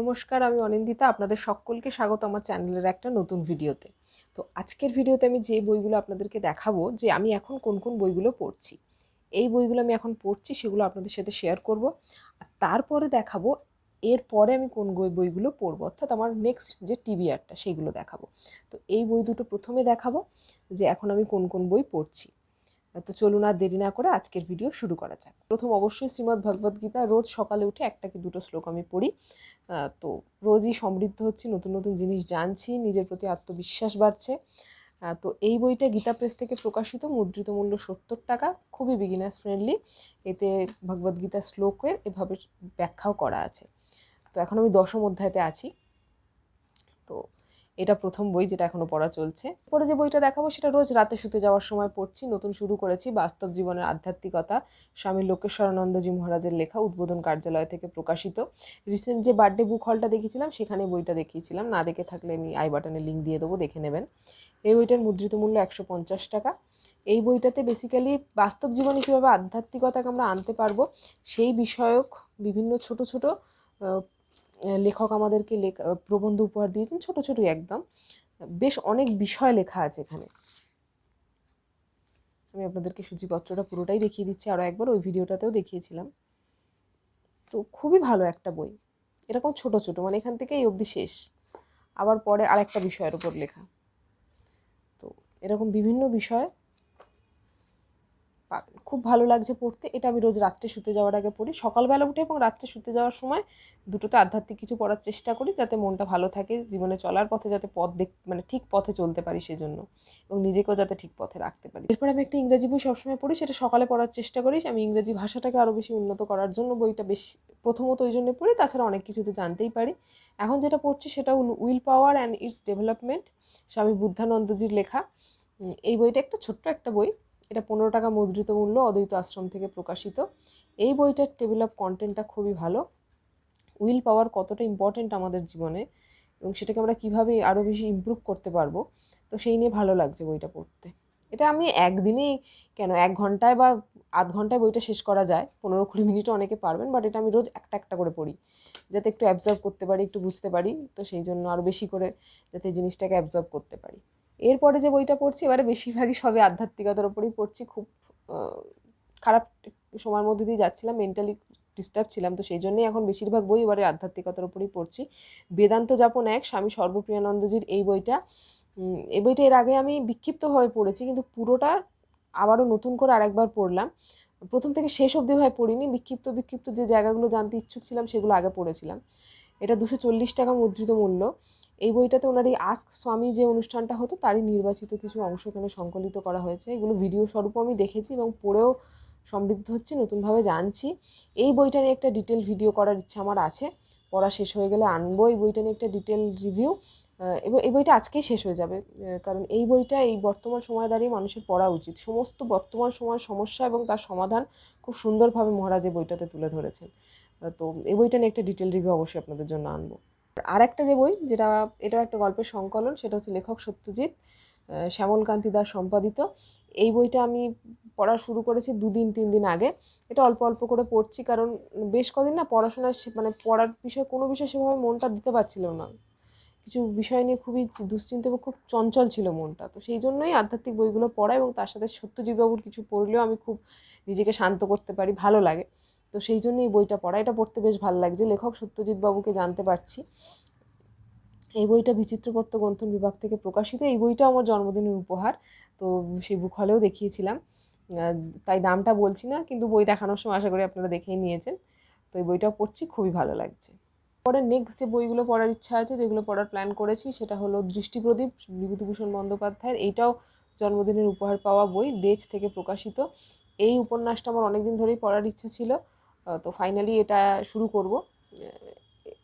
নমস্কার, আমি অনিন্দিতা। আপনাদের সকলকে স্বাগত আমার চ্যানেলের একটা নতুন ভিডিওতে। তো আজকের ভিডিওতে আমি যে বইগুলো আপনাদেরকে দেখাবো, যে আমি এখন কোন কোন বইগুলো পড়ছি। এই বইগুলো আমি এখন পড়ছি, সেগুলো আপনাদের সাথে শেয়ার করব। আর তারপরে দেখাবো, এরপরে আমি কোন বই বইগুলো পড়ব। অর্থাৎ আমার নেক্সট যে টিভি আরটা সেইগুলো দেখাবো। তো এই বই দুটো প্রথমে দেখাবো, যে এখন আমি কোন কোন বই পড়ছি। তো চলুন আর দেরি না করে আজকের ভিডিও শুরু করা যাক। প্রথম অবশ্যই শ্রীমদ্ ভগবদ্ গীতা, রোজ সকালে উঠে একটা কি দুটো শ্লোক আমি পড়ি। তো রোজই সমৃদ্ধ হচ্ছি, নতুন নতুন জিনিস জানছি, নিজের প্রতি আত্মবিশ্বাস বাড়ছে। তো এই বইটা গীতা প্রেস থেকে প্রকাশিত, মুদ্রিত মূল্য সত্তর টাকা, খুবই বিগিনার্স ফ্রেন্ডলি এতে ভগবদ্গীতা শ্লোকের এভাবে ব্যাখ্যাও করা আছে। তো এখন আমি দশম অধ্যায়তে আছি। তো এটা প্রথম বই যেটা এখনও পড়া চলছে। পরে যে বইটা দেখাবো সেটা রোজ রাতে শুতে যাওয়ার সময় পড়ছি, নতুন শুরু করেছি, বাস্তব জীবনের আধ্যাত্মিকতা, স্বামী লোকেশ্বরানন্দজি মহারাজের লেখা, উদ্বোধন কার্যালয় থেকে প্রকাশিত। রিসেন্ট যে বার্থডে বুক হলটা দেখেছিলাম, সেখানে বইটা দেখিয়েছিলাম। না দেখে থাকলে আমি আই বাটনে লিঙ্ক দিয়ে দেবো, দেখে নেবেন। এই বইটার মুদ্রিত মূল্য একশো পঞ্চাশ টাকা। এই বইটাতে বেসিক্যালি বাস্তব জীবনে কীভাবে আধ্যাত্মিকতাকে আমরা আনতে পারব, সেই বিষয়ক বিভিন্ন ছোট ছোট লেখক আমাদেরকে লেখা প্রবন্ধ উপহার দিয়েছেন, ছোট ছোটই একদম। বেশ অনেক বিষয় লেখা আছে এখানে। আমি আপনাদেরকে সূচিপত্রটা পুরোটাই দেখিয়ে দিচ্ছি আরও একবার ওই ভিডিওটাতেও দেখিয়েছিলাম। তো খুবই ভালো একটা বই। এরকম ছোট ছোট মানে এখান থেকে এই অবধি শেষ। আবার পরে আরেকটা বিষয়ের উপর লেখা। তো এরকম বিভিন্ন বিষয় পাবেন খুব ভালো লাগছে পড়তে। এটা আমি রোজ রাত্রে শুতে যাওয়ার আগে পড়ি। সকালবেলা উঠে এবং রাত্রে শুতে যাওয়ার সময় দুটোতে আধ্যাত্মিক কিছু পড়ার চেষ্টা করি যাতে মনটা ভালো থাকে, জীবনে চলার পথে যাতে পথ দেখ মানে ঠিক পথে চলতে পারি সেজন্য এবং নিজেকেও যাতে ঠিক পথে রাখতে পারি। এরপর আমি একটা ইংরেজি বই সবসময় পড়ি, সেটা সকালে পড়ার চেষ্টা করি। আমি ইংরেজি ভাষাটাকে আরও বেশি উন্নত করার জন্য বইটা বেশ প্রথমত ওই জন্য পড়ি, তাছাড়া অনেক কিছুতে জানতেই পারি। এখন যেটা পড়ছি সেটা will power and its development, Swami বুদ্ধানন্দজির লেখা। এই বইটা একটা ছোট্ট একটা বই। এটা পনেরো টাকা মুদ্রিত মূল্য অদ্বৈত আশ্রম থেকে প্রকাশিত। এই বইটার টেবিল অফ কন্টেন্টটা খুবই ভালো। উইল পাওয়ার কতটা ইম্পর্ট্যান্ট আমাদের জীবনে এবং সেটাকে আমরা কীভাবে আরও বেশি ইমপ্রুভ করতে পারব, তো সেই নিয়ে ভালো লাগছে বইটা পড়তে। এটা আমি একদিনেই কেন, এক ঘন্টায় বা আধ ঘন্টায় বইটা শেষ করা যায়, পনেরো কুড়ি মিনিটও অনেকে পারবেন বাট এটা আমি রোজ একটা একটা করে পড়ি, যাতে একটু অ্যাবজর্ব করতে পারি, একটু বুঝতে পারি, তো সেই জন্য আরও বেশি করে যাতে জিনিসটাকে অ্যাবজর্ব করতে পারি। এরপরে যে বইটা পড়ছি, এবারে বেশিরভাগই সবে আধ্যাত্মিকতার ওপরেই পড়ছি। খুব খারাপ সময়ের মধ্যে দিয়ে যাচ্ছিলাম মেন্টালি ডিস্টার্ব ছিলাম। তো সেই জন্যই এখন বেশিরভাগ বই এবারে আধ্যাত্মিকতার উপরেই পড়ছি। বেদান্ত যাপন এক, স্বামী সর্বপ্রিয়ানন্দজির এই বইটা। এই বইটা এর আগে আমি বিক্ষিপ্তভাবে পড়েছি, কিন্তু পুরোটা আবারও নতুন করে আরেকবার পড়লাম। প্রথম থেকে শেষ অবধিভাবে পড়িনি, বিক্ষিপ্ত বিক্ষিপ্ত যে জায়গাগুলো জানতে ইচ্ছুক ছিলাম সেগুলো আগে পড়েছিলাম। এটা দুশো চল্লিশ টাকা মুদ্রিত মূল্য। এই বইটাতে ওনার এই আস্ক স্বামী যে অনুষ্ঠানটা হতো, তারই নির্বাচিত কিছু অংশ এখানে সংকলিত করা হয়েছে। এগুলো ভিডিও স্বরূপ আমি দেখেছি এবং পড়েও সমৃদ্ধ হচ্ছে, নতুনভাবে জানছি। এই বইটা নিয়ে একটা ডিটেল ভিডিও করার ইচ্ছা আমার আছে। পড়া শেষ হয়ে গেলে আনব। এই বইটা নিয়ে একটা ডিটেল রিভিউ এবং এই বইটা আজকেই শেষ হয়ে যাবে কারণ এই বইটা এই বর্তমান সময় দাঁড়িয়ে মানুষের পড়া উচিত। সমস্ত বর্তমান সময়ের সমস্যা এবং তার সমাধান খুব সুন্দরভাবে মহারাজ এই বইটাতে তুলে ধরেছেন। তো এই বইটা নিয়ে একটা ডিটেল রিভিউ অবশ্যই আপনাদের জন্য আনব। আর একটা যে বই, যেটা, এটাও একটা গল্পের সংকলন, সেটা হচ্ছে লেখক সত্যজিৎ শ্যামলকান্তি দাস সম্পাদিত। এই বইটা আমি পড়া শুরু করেছি দুদিন, তিন দিন আগে। এটা অল্প অল্প করে পড়ছি কারণ বেশ কদিন না পড়াশোনার মানে পড়ার বিষয়ে, কোনো বিষয় সেভাবে মনটা দিতে পারছিল না। কিছু বিষয় নিয়ে খুবই দুশ্চিন্তা এবং খুব চঞ্চল ছিল মনটা। তো সেই জন্যই আধ্যাত্মিক বইগুলো পড়া এবং তার সাথে সত্যজিৎবাবুর কিছু পড়লেও আমি খুব নিজেকে শান্ত করতে পারি, ভালো লাগে। তো সেই জন্যই বইটা পড়া। এটা পড়তে বেশ ভালো লাগছে। লেখক সত্যজিৎ বাবুকে জানতে পারছি। এই বইটা বিচিত্রপত্র গ্রন্থন বিভাগ থেকে প্রকাশিত। এই বইটা আমার জন্মদিনের উপহার। তো সেই বুক হলেও দেখিয়েছিলাম। তাই দামটা বলছি না, কিন্তু বই দেখানোর সময় আশা করি আপনারা দেখেই নিয়েছেন। তো এই বইটাও পড়ছি, খুবই ভালো লাগছে। পরে নেক্সট যে বইগুলো পড়ার ইচ্ছা আছে, যেগুলো পড়ার প্ল্যান করেছি, সেটা হলো দৃষ্টিপ্রদীপ, বিভূতিভূষণ বন্দ্যোপাধ্যায়ের। এইটাও জন্মদিনের উপহার পাওয়া বই, দেশ থেকে প্রকাশিত। এই উপন্যাসটা আমার অনেকদিন ধরেই পড়ার ইচ্ছা ছিল। তো ফাইনালি এটা শুরু করব।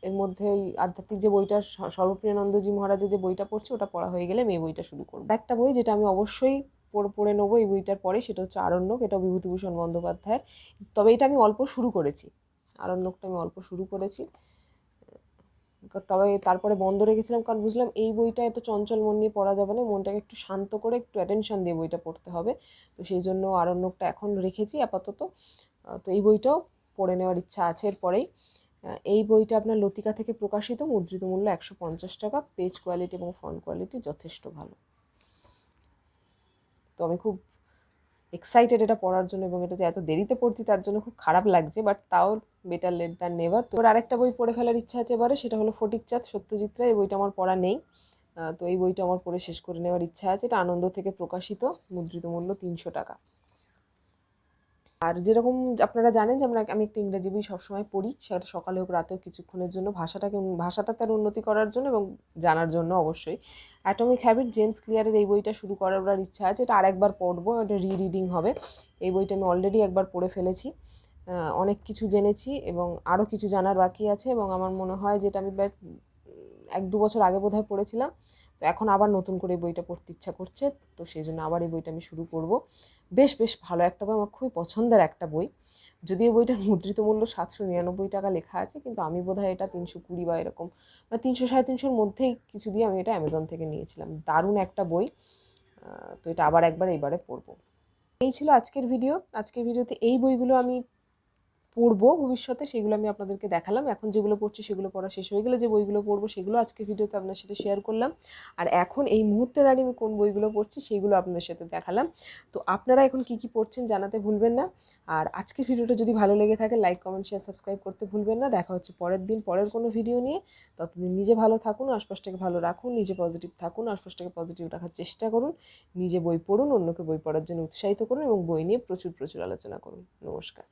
এর মধ্যে ওই আধ্যাত্মিক যে বইটা সর্বপ্রিয়ানন্দজি মহারাজের যে বইটা পড়ছি, ওটা পড়া হয়ে গেলে আমি এই বইটা শুরু করব। একটা বই যেটা আমি অবশ্যই পড়ে পড়ে নেব এই বইটার পরে, সেটা হচ্ছে আরণ্যক, এটা বিভূতিভূষণ বন্দ্যোপাধ্যায়ের। তবে এটা আমি অল্প শুরু করেছি। আরণ্যকটা আমি অল্প শুরু করেছি। তবে তারপরে বন্ধ রেখেছিলাম, কারণ বুঝলাম এই বইটা এত চঞ্চল মন নিয়ে পড়া যাবে না, মনটাকে একটু শান্ত করে, একটু অ্যাটেনশন দিয়ে বইটা পড়তে হবে। তো সেই জন্য আরণ্যকটা এখন রেখেছি আপাতত। তো এই বইটাও পড়ে নেওয়ার ইচ্ছা আছে এরপরেই। এই বইটা আপনার লতিকা থেকে প্রকাশিত, মুদ্রিত মূল্য একশো পঞ্চাশ টাকা। পেজ কোয়ালিটি এবং ফন্ট কোয়ালিটি যথেষ্ট ভালো। তো আমি খুব এক্সাইটেড এটা পড়ার জন্য এবং এটা যে এত দেরিতে পড়ছি তার জন্য খুব খারাপ লাগছে বাট তাও বেটার লেট দ্যান নেভার তো আরেকটা বই পড়ে ফেলার ইচ্ছা আছে এবারে, সেটা হলো ফটিকচাঁদ সত্যজিৎ রায়। এই বইটা আমার পড়া নেই। তো এই বইটা আমার পড়ে শেষ করে নেওয়ার ইচ্ছা আছে। এটা আনন্দ থেকে প্রকাশিত, মুদ্রিত মূল্য তিনশো টাকা। আর যেরকম আপনারা জানেন যে আমরা আমি একটা ইংরেজি বই সবসময় পড়ি, সেটা সকালে হোক রাতেও কিছুক্ষণের জন্য ভাষাটাকে ভাষাটা তার উন্নতি করার জন্য এবং জানার জন্য অবশ্যই। অ্যাটমিক হ্যাবিট জেমস ক্লিয়ারের এই বইটা শুরু করার ইচ্ছা আছে, এটা আরেকবার পড়ব, এটা রি রিডিং হবে। এই বইটা আমি অলরেডি একবার পড়ে ফেলেছি। অনেক কিছু জেনেছি এবং আরও কিছু জানার বাকি আছে এবং আমার মনে হয় যেটা আমি এক দু বছর আগে বোধহয় পড়েছিলাম তো এখন আবার নতুন করে বইটা পড়তে ইচ্ছা করছে, তো সেই জন্য আবার এই বইটা আমি শুরু করব। বেশ বেশ ভালো একটা বই, আমার খুবই পছন্দের একটা বই। যদিও বইটার মুদ্রিত মূল্য সাতশো নিরানব্বই টাকা লেখা আছে, কিন্তু আমি বোধহয় এটা তিনশো কুড়ি বা এরকম, বা তিনশো সাড়ে তিনশোর মধ্যেই কিছু দিয়ে আমি এটা অ্যামাজন থেকে নিয়েছিলাম। দারুণ একটা বই তো এটা আবার একবার এইবারে পড়ব। এই ছিল আজকের ভিডিও। আজকের ভিডিওতে এই বইগুলো আমি পড়ব ভবিষ্যতে, সেগুলো আমি আপনাদেরকে দেখালাম। এখন যেগুলো পড়ছি, সেগুলো পড়া শেষ হয়ে গেলে যে বইগুলো পড়ব, সেগুলো আজকে ভিডিওতে আপনার সাথে শেয়ার করলাম। আর এখন এই মুহূর্তে দাঁড়িয়ে আমি কোন বইগুলো পড়ছি, সেগুলো আপনাদের সাথে দেখালাম। তো আপনারা এখন কি কি পড়ছেন জানাতে ভুলবেন না। আর আজকের ভিডিওটা যদি ভালো লেগে থাকে লাইক কমেন্ট শেয়ার সাবস্ক্রাইব করতে ভুলবেন না। দেখা হচ্ছে পরের দিন, পরের কোনো ভিডিও নিয়ে। ততদিন নিজে ভালো থাকুন, আশপাশটাকে ভালো রাখুন, নিজে পজিটিভ থাকুন, আশপাশটাকে পজিটিভ রাখার চেষ্টা করুন। নিজে বই পড়ুন, অন্যকে বই পড়ার জন্য উৎসাহিত করুন এবং বই নিয়ে প্রচুর প্রচুর আলোচনা করুন। নমস্কার।